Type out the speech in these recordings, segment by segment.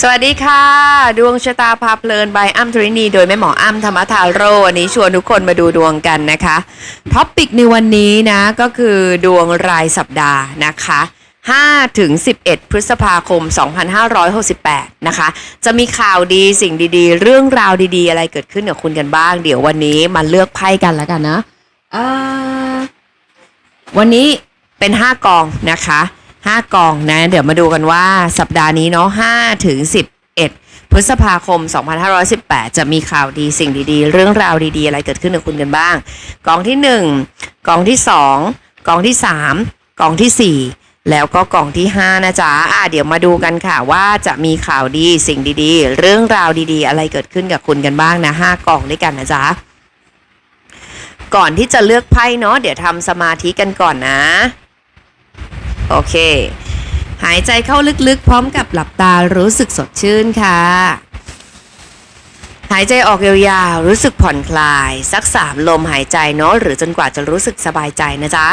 สวัสดีค่ะ ดวงชะตาพาเพลินบายอ้ำทรินีโดยแม่หมออ้ำธรรมทาโรวันนี้ชวนทุกคนมาดูดวงกันนะคะท็อปปิกในวันนี้นะก็คือดวงรายสัปดาห์นะคะ5ถึง 11 พฤษภาคม 2568 นะคะ จะมีข่าวดีสิ่งดีๆ เรื่องราวดีๆ อะไรเกิดขึ้นกับคุณกันบ้าง เดี๋ยววันนี้มาเลือกไพ่กันแล้วกันนะวันนี้เป็น 5 กองนะคะ 5 กองนะ เดี๋ยวมาดูกันว่าสัปดาห์นี้เนาะ5ถึง 11 พฤษภาคม 2518 จะมีข่าวดีสิ่งดีๆ เรื่องราวดีๆ อะไรเกิดขึ้นกับคุณกันบ้าง กองที่ 1 กองที่ 2 กองที่ 3 กองทีสี่4แล้วก็กล่องที่ 5 นะจ๊ะอะเดี๋ยวมาดูกันค่ะว่าจะมีข่าวดีสิ่งดีๆ เรื่องราวดีๆ อะไรเกิดขึ้นกับคุณกันบ้างนะ 5 กล่องด้วยกันนะจ๊ะ ก่อนที่จะเลือกไพ่เนาะเดี๋ยวทำสมาธิกันก่อนนะ โอเค หายใจเข้าลึกๆ พร้อมกับหลับตารู้สึกสดชื่นค่ะ หายใจออกยาวๆ รู้สึกผ่อนคลาย สักสามลมหายใจเนาะหรือจนกว่าจะรู้สึกสบายใจนะจ๊ะ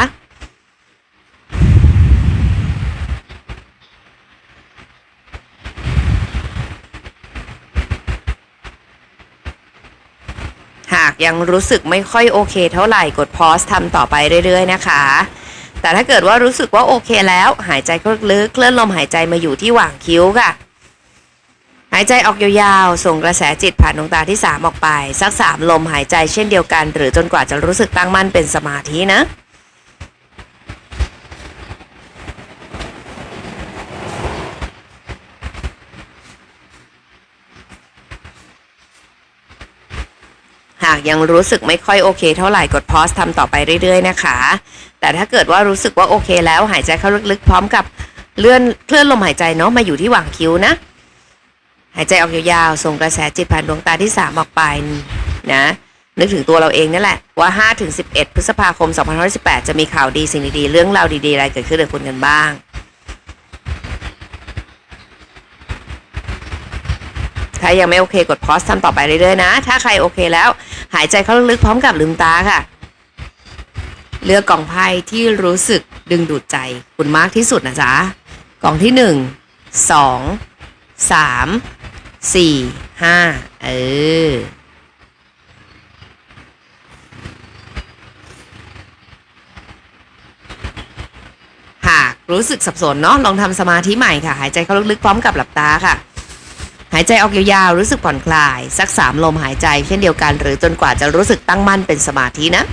หากยังรู้สึกไม่ค่อยโอเคเท่าไหร่กดพอสทำต่อไปเรื่อย ๆ นะคะ แต่ถ้าเกิดว่ารู้สึกว่าโอเคแล้ว หายใจเข้าลึกๆเคลื่อนลมหายใจมาอยู่ที่หว่างคิ้วค่ะ หายใจออกยาวๆ ส่งกระแสจิตผ่านดวงตาที่ 3 ออกไป สัก 3 ลมหายใจเช่นเดียวกัน หรือจนกว่าจะรู้สึกตั้งมั่นเป็นสมาธินะากยังรู้สึกไม่ค่อยโอเคเท่าไหร่กดพอสทำต่อไปเรื่อยๆนะคะ แต่ถ้าเกิดว่ารู้สึกว่าโอเคแล้วหายใจเข้าลึกๆ พร้อมกับเลื่อนเคลื่อนลมหายใจเนาะมาอยู่ที่หว่างคิ้วนะ หายใจออกยาวๆส่งกระแสจิตผ่านดวงตาที่3ออกไปนะนึกถึงตัวเราเองนั่นแหละว่า5ถึง11 พฤษภาคม 2518 จะมีข่าวดีสิ่งดีๆ เรื่องราวดีๆ อะไรเกิดขึ้นกับคุณกันบ้าง ถ้ายังไม่โอเคกดพอสทำต่อไปเรื่อยๆนะ ถ้าใครโอเคแล้ว หายใจเข้าลึกๆพร้อมกับลืมตาค่ะ เลือกกล่องไพ่ที่รู้สึกดึงดูดใจคุณมากที่สุดนะจ๊ะกล่องที่หนึ่งสองสามสี่ห้าเออหากรู้สึกสับสนเนาะลองทำสมาธิใหม่ค่ะ หายใจเข้าลึกๆพร้อมกับหลับตาค่ะ หายใจออกยาวๆรู้สึกผ่อนคลาย สักสามลมหายใจเช่นเดียวกัน หรือจนกว่าจะรู้สึกตั้งมั่นเป็นสมาธินะ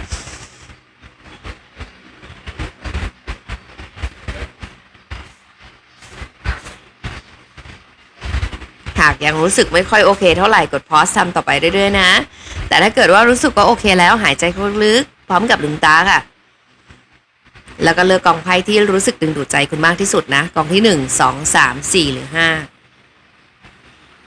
หากยังรู้สึกไม่ค่อยโอเคเท่าไหร่กดพอสทำต่อไปเรื่อยๆนะ แต่ถ้าเกิดว่ารู้สึกว่าโอเคแล้วหายใจเข้าลึกๆพร้อมกับลืมตาค่ะ แล้วก็เลือกกองไพ่ที่รู้สึกดึงดูดใจคุณมากที่สุดนะ กองที่หนึ่งสองสามสี่หรือห้า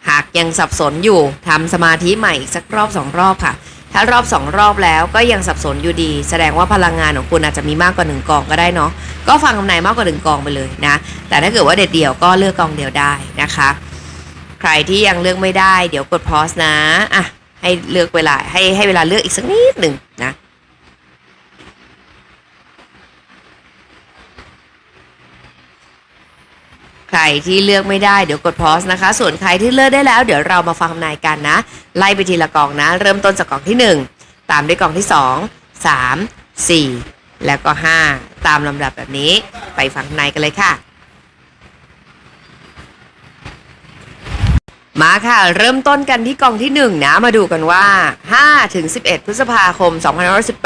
หากยังสับสนอยู่ทำสมาธิใหม่อีกสักรอบสองรอบค่ะ ถ้ารอบสองรอบแล้วก็ยังสับสนอยู่ดี แสดงว่าพลังงานของคุณอาจจะมีมากกว่าหนึ่งกองก็ได้เนาะก็ฟังคำนายมากกว่าหนึ่งกองไปเลยนะ แต่ถ้าเกิดว่าเด็ดเดี่ยวก็เลือกกองเดียวได้นะคะ ใครที่ยังเลือกไม่ได้ เดี๋ยวกดพอสนะอะให้เลือกเวลาให้ให้เวลาเลือกอีกสักนิดหนึ่งนะ ใครที่เลือกไม่ได้เดี๋ยวกดพอสนะคะ ส่วนใครที่เลือกได้แล้ว เดี๋ยวเรามาฟังคำนายกันนะ ไล่ไปทีละกล่องนะ เริ่มต้นจากกล่องที่ 1 ตามด้วยกล่องที่ 2 3 4 แล้วก็ 5 ตามลำดับแบบนี้ไปฟังคำนายกันเลยค่ะมาค่ะ เริ่มต้นกันที่กล่องที่ 1 นะ มาดูกันว่า 5 ถึง 11 พฤษภาคม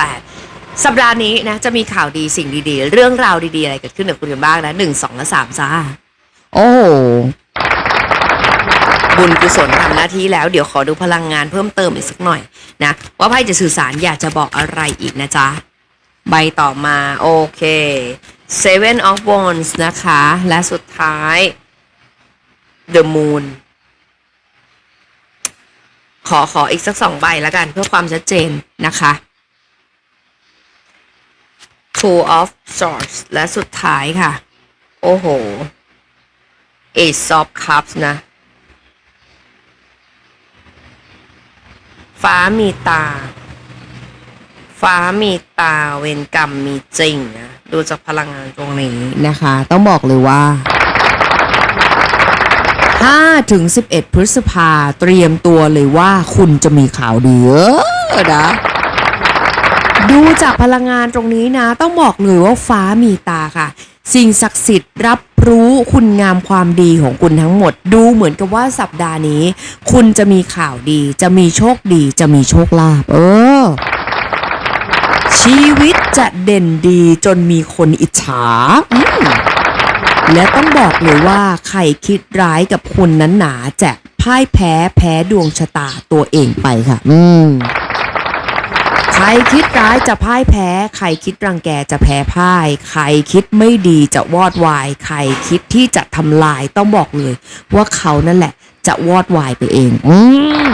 2518 สัปดาห์นี้นะ จะมีข่าวดีสิ่งดีๆ เรื่องราวดีๆ อะไรเกิดขึ้นกับคุณกันบ้างนะ 1 2 และ 3จ้า โอ้โหบุญกุศลทำหน้าที่แล้วเดี๋ยวขอดูพลังงานเพิ่มเติมอีกสักหน่อยนะ ว่าไพ่จะสื่อสารอยากจะบอกอะไรอีกนะจ๊ะ ใบต่อมาโอเค Seven of Wands นะคะ และสุดท้าย The Moon ขอขออีกสักสองใบแล้วกัน เพื่อความชัดเจนนะคะ Two of Swords และสุดท้ายค่ะ โอ้โห Ace of Cups นะ ฟ้ามีตา ฟ้ามีตาเวรกรรมมีจริงนะ ดูจากพลังงานตรงนี้นะคะ ต้องบอกเลยว่า5ถึง11 พฤษภาเตรียมตัวเลยว่าคุณจะมีข่าวดีเออนะดูจากพลังงานตรงนี้นะ ต้องบอกเลยว่าฟ้ามีตาค่ะ สิ่งศักดิ์สิทธิ์รับรู้คุณงามความดีของคุณทั้งหมด ดูเหมือนกับว่าสัปดาห์นี้ คุณจะมีข่าวดี จะมีโชคดี จะมีโชคลาภเออ ชีวิตจะเด่นดีจนมีคนอิจฉาและต้องบอกเลยว่าใครคิดร้ายกับคุณนั้นหนาจะพ่ายแพ้แพ้ดวงชะตาตัวเองไปค่ะ อืม ใครคิดร้ายจะพ่ายแพ้ ใครคิดรังแกจะแพ้พ่าย ใครคิดไม่ดีจะวอดวาย ใครคิดที่จะทำลายต้องบอกเลย ว่าเขานั่นแหละ จะวอดวายไปเอง อืม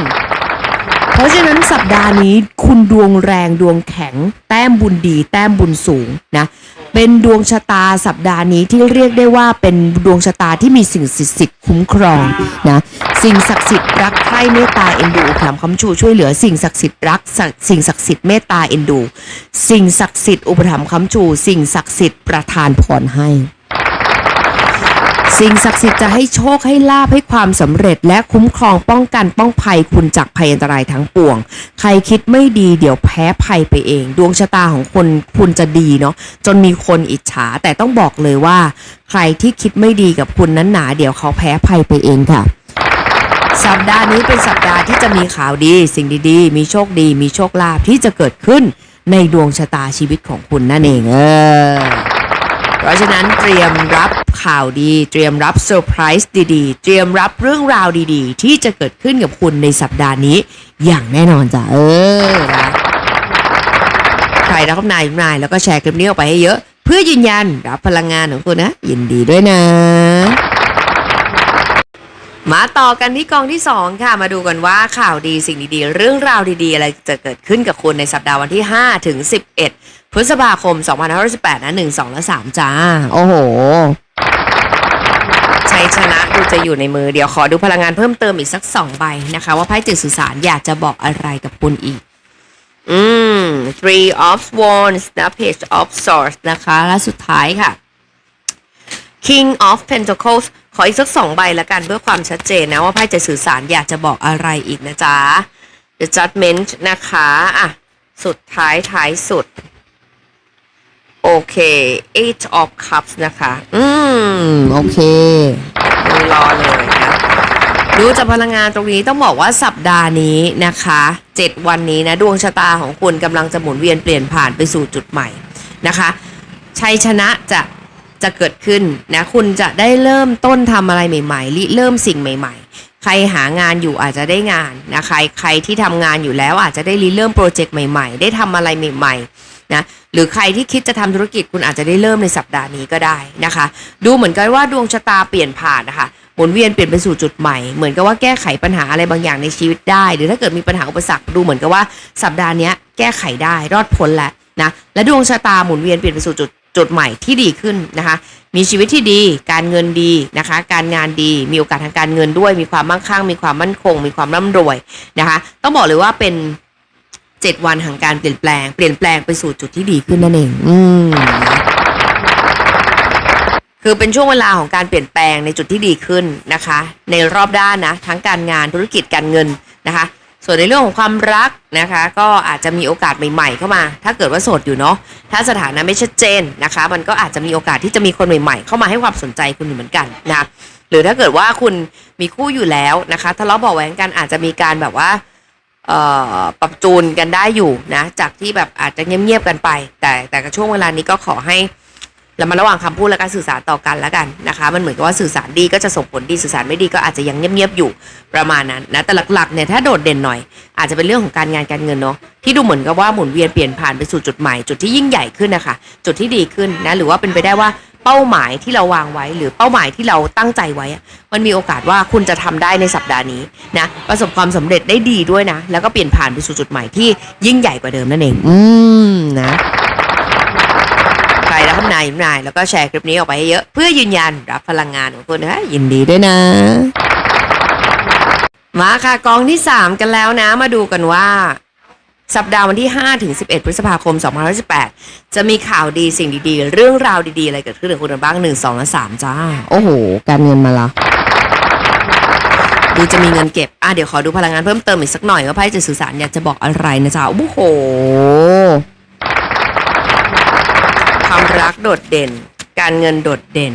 เพราะฉะนั้นสัปดาห์นี้คุณดวงแรงดวงแข็ง แต้มบุญดี แต้มบุญสูงนะ เป็นดวงชะตาสัปดาห์นี้ที่เรียกได้ว่าเป็นดวงชะตาที่มีสิ่งศักดิ์สิทธิ์คุ้มครองนะสิ่งศักดิ์สิทธิ์รักใคร่เมตตาเอ็นดูถามคำชูช่วยเหลือสิ่งศักดิ์สิทธิ์รักสัสิ่งศักดิ์สิทธิ์เมตตาเอ็นดู สิ่งศักดิ์สิทธิ์อุปถัมภ์คำชู สิ่งศักดิ์สิทธิ์ประทานพรให้ สิ่งศักดิ์สิทธิ์จะให้โชคให้ลาภให้ความสำเร็จ และคุ้มครองป้องกันป้องภัยคุณจากภัยอันตรายทั้งปวง ใครคิดไม่ดีเดี๋ยวแพ้ภัยไปเอง ดวงชะตาของคนคุณจะดีเนาะจนมีคนอิจฉา แต่ต้องบอกเลยว่า ใครที่คิดไม่ดีกับคุณนั้นหนาเดี๋ยวเขาแพ้ภัยไปเองค่ะ สัปดาห์นี้เป็นสัปดาห์ที่จะมีข่าวดี สิ่งดีๆ มีโชคดี มีโชคลาภที่จะเกิดขึ้นในดวงชะตาชีวิตของคุณนั่นเองเออเพราะฉะนั้นเตรียมรับ ข่าวดี เตรียมรับเซอร์ไพรส์ดีๆ เตรียมรับเรื่องราวดีๆ ที่จะเกิดขึ้นกับคุณในสัปดาห์นี้ อย่างแน่นอนจ้ะเออนะใครรับนายนายแล้วก็แชร์คลิปนี้ออกไปให้เยอะ เพื่อยืนยันรับพลังงานของคุณนะ ยินดีด้วยนะ มาต่อกันที่กองที่ 2 ค่ะ มาดูกันว่าข่าวดีสิ่งดีๆ เรื่องราวดีๆ อะไรจะเกิดขึ้นกับคุณในสัปดาห์วันที่5ถึง11พฤษภาคม 2518นะ1 2 และ 3 จ้า โอ้โห ชัยชนะดูจะอยู่ในมือเดี๋ยวขอดูพลังงานเพิ่มเติมอีกสัก2ใบนะคะ ว่าไพ่จิตสื่อสารอยากจะบอกอะไรกับคุณอีก อืม three of wands นะ page of swords นะคะ และสุดท้ายค่ะ King of Pentacles ขออีกสักสองใบละกันเพื่อความชัดเจนนะ ว่าไพ่จะสื่อสารอยากจะบอกอะไรอีกนะจ๊ะ The Judgment นะคะ อะ สุดท้ายท้ายสุด โอเค Eight of Cups นะคะ อืม โอเคมือรอเลยนะดูจากพลังงานตรงนี้ต้องบอกว่าสัปดาห์นี้นะคะเจ็ดวันนี้นะดวงชะตาของคุณกำลังจะหมุนเวียนเปลี่ยนผ่านไปสู่จุดใหม่นะคะ ชัยชนะจะจะเกิดขึ้นนะคุณจะได้เริ่มต้นทำอะไรใหม่ๆริเริ่มสิ่งใหม่ ๆ ใครหางานอยู่อาจจะได้งานนะใครใครที่ทำงานอยู่แล้วอาจจะได้ริเริ่มโปรเจกต์ใหม่ ๆ ได้ทำอะไรใหม่ ๆ นะหรือใครที่คิดจะทำธุรกิจคุณอาจจะได้เริ่มในสัปดาห์นี้ก็ได้นะคะ ดูเหมือนกันว่าดวงชะตาเปลี่ยนผ่านนะคะหมุนเวียนเปลี่ยนไปสู่จุดใหม่ เหมือนกับว่าแก้ไขปัญหาอะไรบางอย่างในชีวิตได้ หรือถ้าเกิดมีปัญหาอุปสรรคดูเหมือนกับว่าสัปดาห์นี้แก้ไขได้รอดพ้นแล้วนะและดวงชะตาหมุนเวียนเปลี่ยนไปสู่จุดจุดใหม่ที่ดีขึ้นนะคะ มีชีวิตที่ดี การเงินดีนะคะ การงานดี มีโอกาสทางการเงินด้วย มีความมั่งคั่ง มีความมั่นคง มีความร่ำรวยนะคะ ต้องบอกเลยว่าเป็น เจ็ดวันแห่งการเปลี่ยนแปลง เปลี่ยนแปลงไปสู่จุดที่ดีขึ้นนั่นเอง อืม คือเป็นช่วงเวลาของการเปลี่ยนแปลงในจุดที่ดีขึ้นนะคะ ในรอบด้านนะ ทั้งการงานธุรกิจการเงินนะคะ ส่วนในเรื่องของความรักนะคะ ก็อาจจะมีโอกาสใหม่ ๆ เข้ามา ถ้าเกิดว่าโสดอยู่เนาะ ถ้าสถานะไม่ชัดเจนนะคะ มันก็อาจจะมีโอกาสที่จะมีคนใหม่ ๆ เข้ามาให้ความสนใจคุณอยู่เหมือนกันนะคะหรือถ้าเกิดว่าคุณมีคู่อยู่แล้วนะคะทะเลาะเบาะแหวงกันอาจจะมีการแบบว่าเอ่อ ปรับจูนกันได้อยู่นะ จากที่แบบอาจจะเงียบๆกันไป แต่แต่กับช่วงเวลานี้ก็ขอให้ เรามาระหว่างคำพูดและการสื่อสารต่อกันแล้วกันนะคะ มันเหมือนกับว่าสื่อสารดีก็จะส่งผลดีสื่อสารไม่ดีก็อาจจะยังเงียบๆอยู่ประมาณนั้นนะแต่หลักๆเนี่ยถ้าโดดเด่นหน่อย อาจจะเป็นเรื่องของการงานการเงินเนาะที่ดูเหมือนกับว่าหมุนเวียนเปลี่ยนผ่านไปสู่จุดใหม่จุดที่ยิ่งใหญ่ขึ้นนะคะจุดที่ดีขึ้นนะหรือว่าเป็นไปได้ว่าเป้าหมายที่เราวางไว้ หรือเป้าหมายที่เราตั้งใจไว้ มันมีโอกาสว่าคุณจะทำได้ในสัปดาห์นี้นะประสบความสำเร็จได้ดีด้วยนะ แล้วก็เปลี่ยนผ่านไปสู่จุดใหม่ที่ยิ่งใหญ่กว่าเดิมนั่นเอง อืมนะ ครรับคำนายนาย แล้วก็แชร์คลิปนี้ออกไปให้เยอะเพื่อยืนยันรับพลังงานของคุณนะยินดีด้วยนะ มาค่ะกองที่ 3 กันแล้วนะ มาดูกันว่า สัปดาห์วันที่ 5 ถึง 11 พฤษภาคม 2518 จะมีข่าวดีสิ่งดีๆ เรื่องราวดีๆ อะไรเกิดขึ้นกับคุณบ้าง 1 2 และ 3 จ้า โอ้โห การเงินมาละดูจะมีเงินเก็บ อะเดี๋ยวขอดูพลังงานเพิ่มเติมอีกสักหน่อยว่าไพ่จะสื่อสารอยากจะบอกอะไรนะจ๊ะ โอ้โห ความรักโดดเด่น การเงินโดดเด่น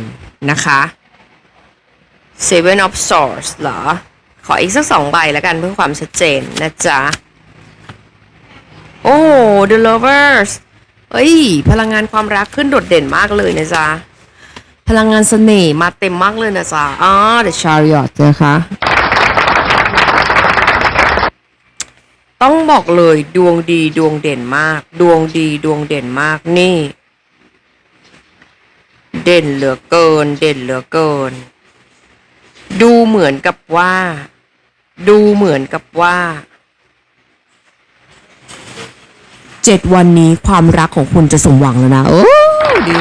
นะคะ Seven of Swords เหรอ ขออีกสักสองใบแล้วกันเพื่อความชัดเจนนะจ๊ะ โอ้ The Lovers เอ้ย พลังงานความรักขึ้นโดดเด่นมากเลยนะจ๊ะ พลังงานเสน่ห์มาเต็มมากเลยนะจ๊ะอ๋อ The Chariot นะคะต้องบอกเลยดวงดีดวงเด่นมาก ดวงดีดวงเด่นมากนี่ เด่นเหลือเกิน เด่นเหลือเกิน ดูเหมือนกับว่า ดูเหมือนกับว่า เจ็ดวันนี้ความรักของคุณจะสมหวังแล้วนะโอ้ดี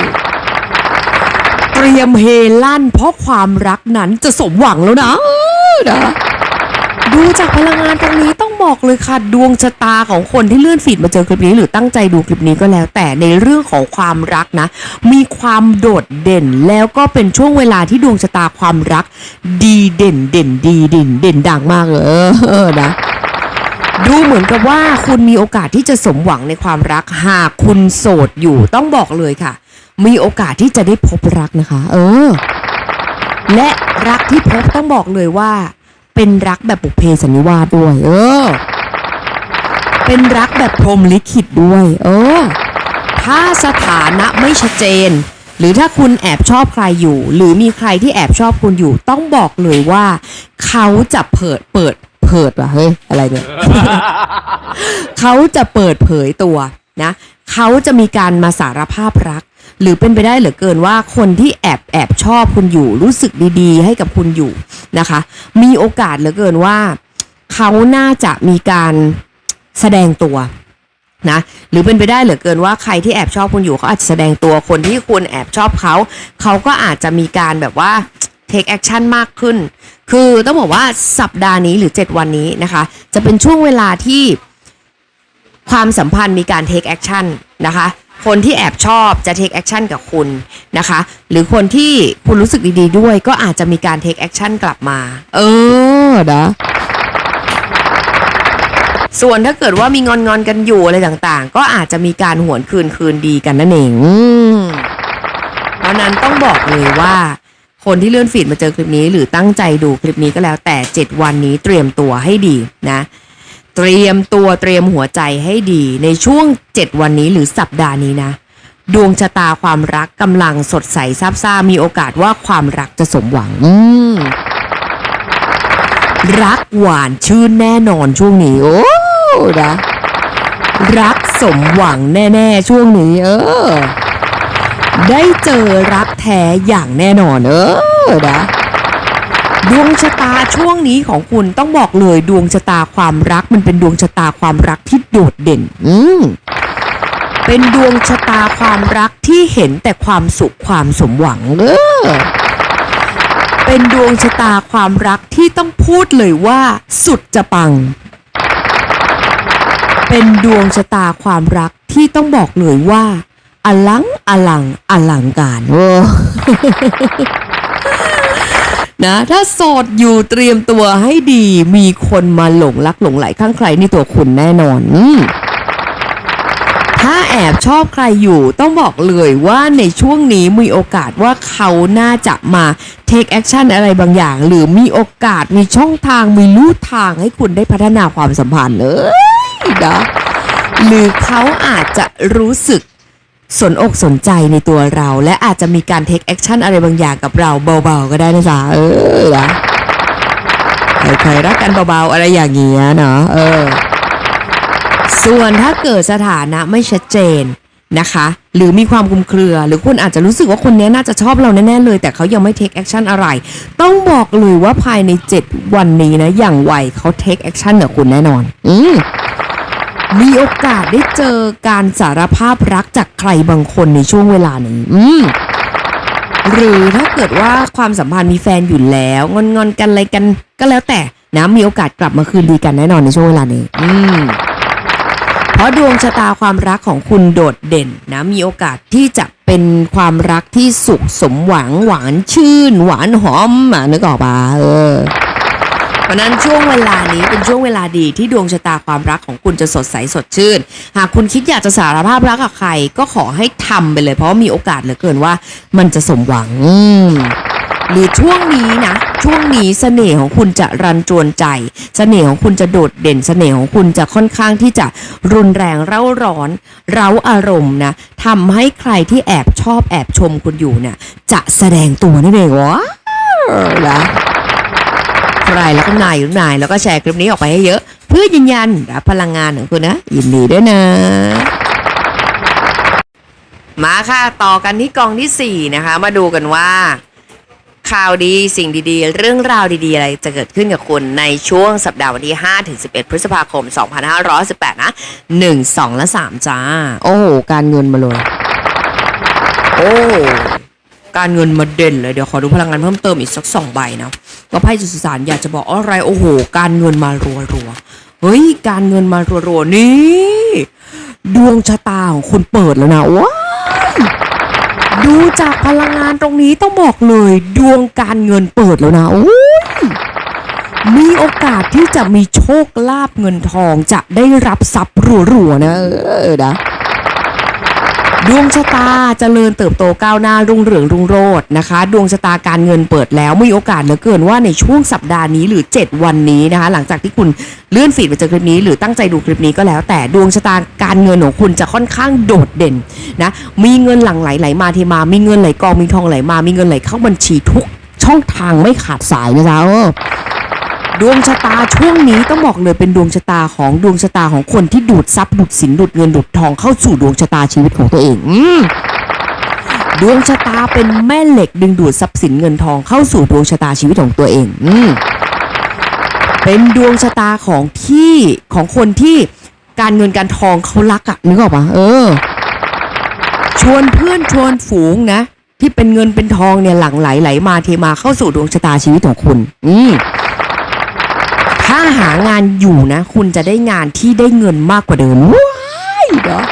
เตรียมเฮลั่นเพราะความรักนั้นจะสมหวังแล้วนะเออนะ ดูจากพลังงานตรงนี้ต้องบอกเลยค่ะ ดวงชะตาของคนที่เลื่อนฟีดมาเจอคลิปนี้ หรือตั้งใจดูคลิปนี้ก็แล้ว แต่ในเรื่องของความรักนะ มีความโดดเด่นแล้วก็เป็นช่วงเวลาที่ดวงชะตาความรัก ดีเด่นเด่นดีเด่นเด่นดังมากเลยเออนะดูเหมือนกับว่าคุณมีโอกาสที่จะสมหวังในความรักหากคุณโสดอยู่ต้องบอกเลยค่ะ มีโอกาสที่จะได้พบรักนะคะ เออ และรักที่พบต้องบอกเลยว่า เป็นรักแบบบุพเพสันนิวาสด้วย เออ เป็นรักแบบพรมลิขิตด้วย เออ ถ้าสถานะไม่ชัดเจน หรือถ้าคุณแอบชอบใครอยู่ หรือมีใครที่แอบชอบคุณอยู่ ต้องบอกเลยว่า เขาจะเปิดเปิดเปิดว่ะเฮ้ยอะไรเนี่ย เขาจะเปิดเผยตัวนะ เขาจะมีการมาสารภาพรัก หรือเป็นไปได้เหลือเกินว่าคนที่แอบแอบชอบคุณอยู่ รู้สึกดีๆ ให้กับคุณอยู่นะคะ มีโอกาสเหลือเกินว่า เขาน่าจะมีการแสดงตัวนะหรือเป็นไปได้เหลือเกินว่าใครที่แอบชอบคุณอยู่เขาอาจจะแสดงตัวคนที่คุณแอบชอบเขา เขาก็อาจจะมีการแบบว่า take action มากขึ้น คือต้องบอกว่าสัปดาห์นี้หรือ 7 วันนี้นะคะ จะเป็นช่วงเวลาที่ความสัมพันธ์มีการ take action นะคะ คนที่แอบชอบจะ take action กับคุณนะคะ หรือคนที่คุณรู้สึกดี ๆ ด้วย ก็อาจจะมีการ take action กลับมา เออนะส่วนถ้าเกิดว่ามีงอนงอนกันอยู่อะไรต่างๆ ก็อาจจะมีการหวนคืนคืนดีกันนั่นเองเพราะนั้นต้องบอกเลยว่า คนที่เลื่อนฟีดมาเจอคลิปนี้ หรือตั้งใจดูคลิปนี้ก็แล้วแต่ 7 วันนี้เตรียมตัวให้ดีนะ เตรียมตัวเตรียมหัวใจให้ดีในช่วง 7 วันนี้หรือสัปดาห์นี้นะ ดวงชะตาความรักกำลังสดใสซาบซ่ามีโอกาสว่าความรักจะสมหวัง อืมรักหวานชื่นแน่นอนช่วงนี้ โอ้นะรักสมหวังแน่ ๆ ช่วงนี้ เออ ได้เจอรักแท้อย่างแน่นอน เออนะ ดวงชะตาช่วงนี้ของคุณต้องบอกเลยดวงชะตาความรัก มันเป็นดวงชะตาความรักที่โดดเด่น อืมเป็นดวงชะตาความรักที่เห็นแต่ความสุขความสมหวังเออเป็นดวงชะตาความรักที่ต้องพูดเลยว่า สุดจะปัง เป็นดวงชะตาความรักที่ต้องบอกเลยว่า อลังอลังอลังการโอ้ นะถ้าโสดอยู่เตรียมตัวให้ดีมีคนมาหลงรักหลงไหลข้างใครในตัวคุณแน่นอนถ้าแอบชอบใครอยู่ต้องบอกเลยว่าในช่วงนี้มีโอกาสว่าเขาน่าจะมา take action อะไรบางอย่าง หรือมีโอกาสมีช่องทางมีลู่ทางให้คุณได้พัฒนาความสัมพันธ์เลยนะหรือเขาอาจจะรู้สึก สนอกสนใจในตัวเรา และอาจจะมีการ take action อะไรบางอย่างกับเราเบาๆก็ได้นะจ๊ะเออนะใครๆรักกันเบาๆอะไรอย่างเงี้ยเนาะเออ ส่วนถ้าเกิดสถานะไม่ชัดเจนนะคะ หรือมีความคลุมเครือ หรือคุณอาจจะรู้สึกว่าคนนี้น่าจะชอบเราแน่ ๆ เลย แต่เขายังไม่ take action อะไร ต้องบอกเลยว่าภายใน 7 วันนี้นะ อย่างไวเขา take action กับคุณแน่นอน อืม มีโอกาสได้เจอการสารภาพรักจากใครบางคนในช่วงเวลานี้อืมหรือถ้าเกิดว่าความสัมพันธ์มีแฟนอยู่แล้วงอนงอนกันอะไรกันก็แล้วแต่นะมีโอกาสกลับมาคืนดีกันแน่นอนในช่วงเวลานี้ อืมเพราะดวงชะตาความรักของคุณโดดเด่นนะมีโอกาสที่จะเป็นความรักที่สุขสมหวังหวานชื่น หวานหอมอะนึกออกปะเออ เพราะนั้นช่วงเวลานี้เป็นช่วงเวลาดีที่ดวงชะตาความรักของคุณจะสดใสสดชื่น หากคุณคิดอยากจะสารภาพรักกับใคร ก็ขอให้ทำไปเลย เพราะมีโอกาสเหลือเกินว่ามันจะสมหวังหรือช่วงนี้นะ ช่วงนี้เสน่ห์ของคุณจะรันจวนใจ เสน่ห์ของคุณจะโดดเด่น เสน่ห์ของคุณจะค่อนข้างที่จะรุนแรงเร่าร้อน เร้าอารมณ์นะทำให้ใครที่แอบชอบแอบชมคุณอยู่เนี่ยจะแสดงตัวนั่นเองว้าวนะ ใครแล้วก็นายหรือนายแล้วก็แชร์คลิปนี้ออกไปให้เยอะ เพื่อยืนยันรับพลังงานของคุณนะ ยินดีด้วยนะ มาค่ะต่อกันที่กองที่ 4 นะคะ มาดูกันว่าข่าวดีสิ่งดีๆ เรื่องราวดีๆ อะไรจะเกิดขึ้นกับคุณในช่วงสัปดาห์วันที่5-11 พฤษภาคม 2518 นะ 1 2 และ 3 จ้า โอ้โห การเงินมาเลย โอ้ การเงินมาเด่นเลย เดี๋ยวขอดูพลังงานเพิ่มเติมอีกสักสองใบนะว่าไพ่จุสสารอยากจะบอกอะไรโอ้โห การเงินมารัวๆเฮ้ย การเงินมารัวๆนี่ ดวงชะตาของคุณเปิดแล้วนะว้าดูจากพลังงานตรงนี้ต้องบอกเลย ดวงการเงินเปิดแล้วนะโอ้ยมีโอกาสที่จะมีโชคลาภเงินทองจะได้รับทรัพย์รัวๆนะเออนะ ดวงชะตาเจริญเติบโตก้าวหน้ารุ่งเรืองรุ่งโรจน์นะคะ ดวงชะตาการเงินเปิดแล้วมีโอกาสเหลือเกินว่าในช่วงสัปดาห์นี้หรือ 7 วันนี้นะคะ หลังจากที่คุณเลื่อนฟีดไปเจอคลิปนี้ หรือตั้งใจดูคลิปนี้ก็แล้ว แต่ดวงชะตาการเงินของคุณจะค่อนข้างโดดเด่นนะมีเงินหลั่งไหลไหลมาเทมามีเงินไหลกองมีทองไหลมามีเงินไหลเข้าบัญชีทุกช่องทางไม่ขาดสายนะจ๊ะ ดวงชะตาช่วงนี้ต้องบอกเลยเป็นดวงชะตาของดวงชะตาของคนที่ดูดทรัพย์ดูดสินดูดเงินดูดทองเข้าสู่ดวงชะตาชีวิตของตัวเองอืมดวงชะตาเป็นแม่เหล็กดึงดูดทรัพย์สินเงินทองเข้าสู่ดวงชะตาชีวิตของตัวเองอืมเป็นดวงชะตาของที่ของคนที่การเงินการทองเขารักอะนึกออกปะเออ ชวนเพื่อนชวนฝูงนะ ที่เป็นเงินเป็นทองเนี่ยหลั่งไหลไหลมาเทมาเข้าสู่ดวงชะตาชีวิตของคุณ อืม ถ้าหางานอยู่นะ คุณจะได้งานที่ได้เงินมากกว่าเดิมว้ายเนาะ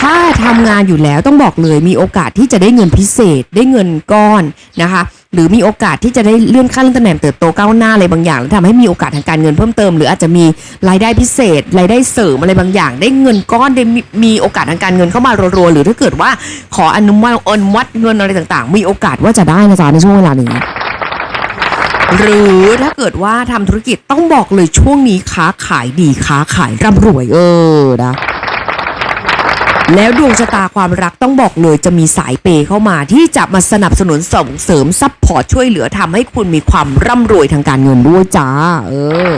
ถ้าทำงานอยู่แล้วต้องบอกเลยมีโอกาสที่จะได้เงินพิเศษได้เงินก้อนนะคะ หรือมีโอกาสที่จะได้เลื่อนขั้นเลื่อนตำแหน่งเติบโตก้าวหน้าอะไรบางอย่างแล้วทำให้มีโอกาสทางการเงินเพิ่มเติม หรืออาจจะมีรายได้พิเศษรายได้เสริมอะไรบางอย่าง ได้เงินก้อนได้มีโอกาสทางการเงินเข้ามารัวๆหรือถ้าเกิดว่าขออนุมัติอนุมัติเงินอะไรต่าง ๆ มีโอกาสว่าจะได้นะจ๊ะในช่วงเวลานี้ หรือถ้าเกิดว่าทำธุรกิจต้องบอกเลยช่วงนี้ค้าขายดีค้าขายร่ำรวยเออนะแล้วดวงชะตาความรักต้องบอกเลยจะมีสายเปย์เข้ามาที่จะมาสนับสนุนส่งเสริมซัพพอร์ตช่วยเหลือทำให้คุณมีความร่ำรวยทางการเงินด้วยจ้า เออ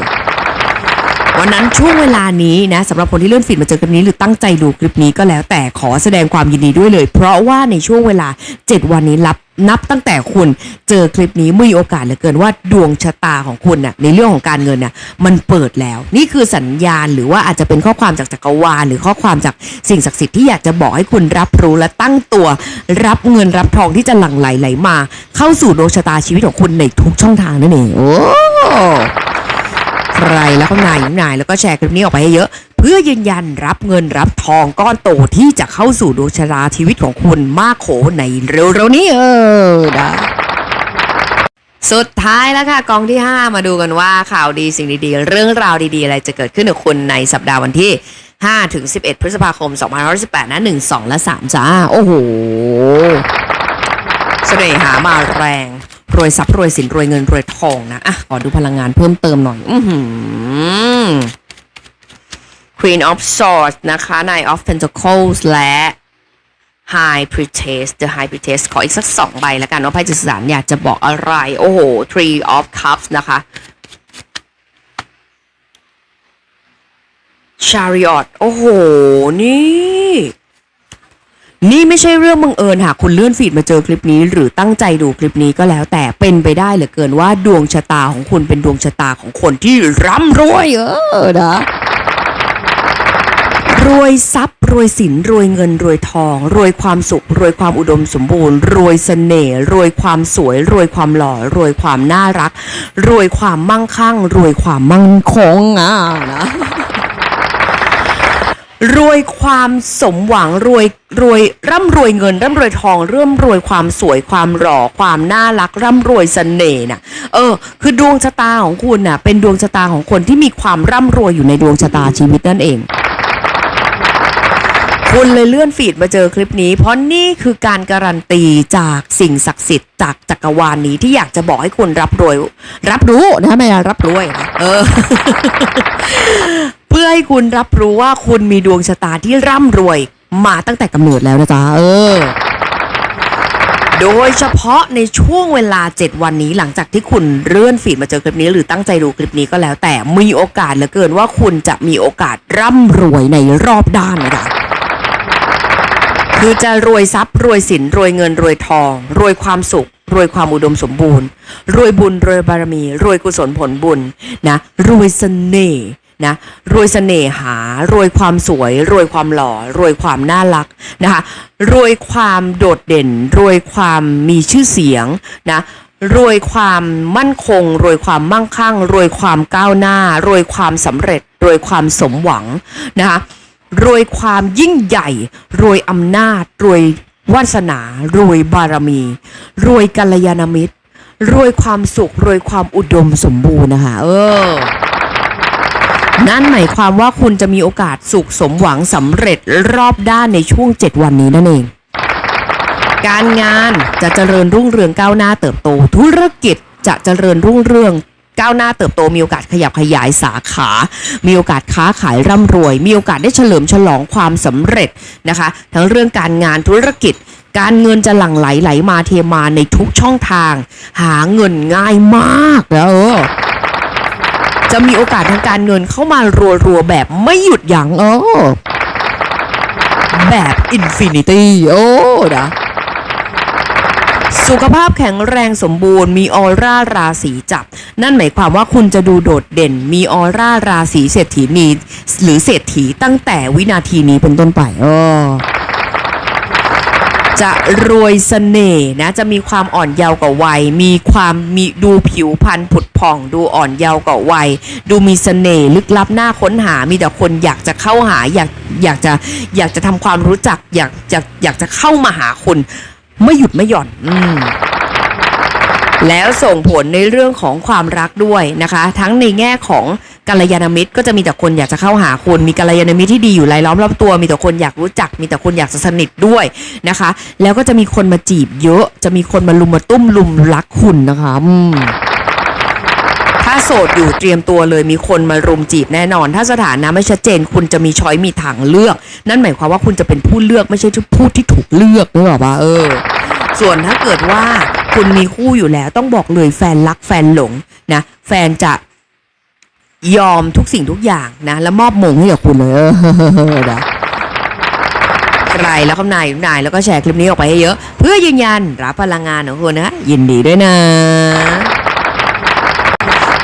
วันนั้นช่วงเวลานี้นะสำหรับคนที่เลื่อนฟีดมาเจอคลิปนี้หรือตั้งใจดูคลิปนี้ก็แล้วแต่ขอแสดงความยินดีด้วยเลย เพราะว่าในช่วงเวลา 7 วันนี้รับนับตั้งแต่คุณเจอคลิปนี้มีโอกาสเหลือเกินว่าดวงชะตาของคุณน่ะในเรื่องของการเงินน่ะมันเปิดแล้ว นี่คือสัญญาณหรือว่าอาจจะเป็นข้อความจากจักรวาลหรือข้อความจากสิ่งศักดิ์สิทธิ์ที่อยากจะบอกให้คุณรับรู้และตั้งตัว รับเงินรับทองที่จะหลั่งไหลไหลมา เข้าสู่ดวงชะตาชีวิตของคุณในทุกช่องทางนั่นเองโอ้ ใครแล้วก็นายนายแล้วก็แชร์คลิปนี้ออกไปให้เยอะ เพื่อยืนยันรับเงินรับทองก้อนโตที่จะเข้าสู่ดวงชะตาชีวิตของคุณมากโขในเร็วๆนี้เออนะสุดท้ายแล้วค่ะกองที่ 5 มาดูกันว่าข่าวดีสิ่งดีๆ เรื่องราวดีๆ อะไรจะเกิดขึ้นกับคุณในสัปดาห์วันที่5ถึง11 พฤษภาคม 2518นะ 1 2 และ 3 จ้า โอ้โห เสน่หามาแรง รวยทรัพย์รวยสินรวยเงินรวยทองนะอะขอดูพลังงานเพิ่มเติมหน่อย อือหือ Queen of Swords นะคะ Knight of Pentacles และ High Priestess The High Priestess ขออีกสักสองใบแล้วกันว่าไพ่จิตสื่อสารอยากจะบอกอะไร โอ้โห Three of Cups นะคะ Chariot โอ้โห นี่ นี่ไม่ใช่เรื่องบังเอิญหากคุณเลื่อนฟีดมาเจอคลิปนี้ หรือตั้งใจดูคลิปนี้ก็แล้วแต่เป็นไปได้เหลือเกินว่าดวงชะตาของคุณเป็นดวงชะตาของคนที่ร่ำรวยเออนะรวยทรัพย์รวยสินรวยเงินรวยทอง รวยความสุข รวยความอุดมสมบูรณ์ รวยเสน่ห์รวยความสวย รวยความหล่อ รวยความน่ารัก รวยความมั่งคั่ง รวยความมั่งคงอะนะ รวยความสมหวังรวยรวยร่ำรวยเงิน ร่ำรวยทองร่ำรวยความสวยความหล่อความน่ารัก ร่ำรวยเสน่ห์น่ะ เออ คือดวงชะตาของคุณน่ะ เป็นดวงชะตาของคนที่มีความร่ำรวยอยู่ในดวงชะตาชีวิตนั่นเอง คุณเลยเลื่อนฟีดมาเจอคลิปนี้ เพราะนี่คือการการันตีจากสิ่งศักดิ์สิทธิ์จากจักรวาลนี้ที่อยากจะบอกให้คุณรับรวย รับรู้นะไม่รับรวยนะเออ เพื่อให้คุณรับรู้ว่าคุณมีดวงชะตาที่ร่ำรวยมาตั้งแต่กำเนิดแล้วนะจ๊ะเออ โดยเฉพาะในช่วงเวลา 7 วันนี้หลังจากที่คุณเลื่อนฟีดมาเจอคลิปนี้ หรือตั้งใจดูคลิปนี้ก็แล้ว แต่มีโอกาสเหลือเกินว่าคุณจะมีโอกาสร่ำรวยในรอบด้านนะคะคือจะรวยทรัพย์รวยสินรวยเงินรวยทอง รวยความสุข รวยความอุดมสมบูรณ์ รวยบุญรวยบารมี รวยกุศลผลบุญนะ รวยเสน่ห์ นะรวยเสน่หารวยความสวย รวยความหล่อ รวยความน่ารักนะคะรวยความโดดเด่น รวยความมีชื่อเสียงนะรวยความมั่นคง รวยความมั่งคั่ง รวยความก้าวหน้า รวยความสำเร็จ รวยความสมหวังนะคะรวยความยิ่งใหญ่ รวยอำนาจ รวยวาสนา รวยบารมี รวยกัลยาณมิตร รวยความสุข รวยความอุดมสมบูรณ์นะคะ เออ นั่นหมายความว่าคุณจะมีโอกาสสุขสมหวังสำเร็จรอบด้านในช่วง 7 วันนี้นั่นเอง การงานจะเจริญรุ่งเรืองก้าวหน้าเติบโต ธุรกิจจะเจริญรุ่งเรืองก้าวหน้าเติบโตมีโอกาสขยับขยายสาขา มีโอกาสค้าขายร่ำรวย มีโอกาสได้เฉลิมฉลองความสำเร็จนะคะ ทั้งเรื่องการงานธุรกิจ การเงินจะหลั่งไหลไหลมาเทมาในทุกช่องทาง หาเงินง่ายมากแล้วเออ จะมีโอกาสทางการเงินเข้ามารัวๆแบบไม่หยุดยัง้งโอ้แบบอินฟินิตี้โอ้นะสุขภาพแข็งแรงสมบูรณ์มีออร่าราศีจับ นั่นหมายความว่าคุณจะดูโดดเด่น มีออร่าราศีเศรษฐีนีหรือเศรษฐีตั้งแต่วินาทีนี้เป็นต้นไปโอ้ จะรวยเสน่ห์นะจะมีความอ่อนเยาว์กว่าวัย มีความมีดูผิวพรรณผุดผ่อง ดูอ่อนเยาว์กว่าวัย ดูมีเสน่ห์ลึกลับน่าค้นหา มีแต่คนอยากจะเข้าหาอยากอยากจะอยากจะทำความรู้จักอยากอยากอยากจะเข้ามาหาคุณไม่หยุดไม่หย่อนอืมแล้วส่งผลในเรื่องของความรักด้วยนะคะ ทั้งในแง่ของ กัลยาณมิตรก็จะมีแต่คนอยากจะเข้าหาคุณมีกัลยาณมิตรที่ดีอยู่รายล้อมรอบตัว มีแต่คนอยากรู้จัก มีแต่คนอยากจะสนิทด้วยนะคะ แล้วก็จะมีคนมาจีบเยอะ จะมีคนมาลุมมาตุ้มลุมรักคุณนะคะอืมถ้าโสดอยู่เตรียมตัวเลยมีคนมารุมจีบแน่นอน ถ้าสถานะไม่ชัดเจน คุณจะมีช้อยมีทางเลือก นั่นหมายความว่าคุณจะเป็นผู้เลือกไม่ใช่ผู้ที่ถูกเลือกนึกออกปะเออ ส่วนถ้าเกิดว่าคุณมีคู่อยู่แล้วต้องบอกเลยแฟนรักแฟนหลงนะแฟนจะ ยอมทุกสิ่งทุกอย่างนะ แล้วมอบมงให้กับคุณเลยนะใครแล้วคำนายนายแล้วก็แชร์คลิปนี้ออกไปให้เยอะ เพื่อยืนยันรับพลังงานของคุณนะ ยินดีด้วยนะ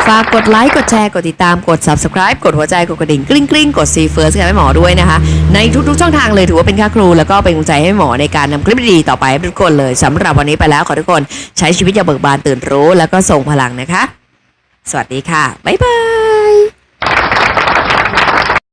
ฝากกดไลค์ กดแชร์ กดติดตาม กด subscribe กดหัวใจ กดกระดิ่งกริ๊งกริ๊งกด see first กันให้หมอด้วยนะคะ ในทุกๆช่องทางเลยถือว่าเป็นค่าครู แล้วก็เป็นกำลังใจให้หมอในการนำคลิปดีๆต่อไปให้ทุกคนเลยสำหรับวันนี้ไปแล้วขอทุกคนใช้ชีวิตอย่างเบิกบานตื่นรู้ แล้วก็ส่งพลังนะคะ สวัสดีค่ะ บ๊ายบาย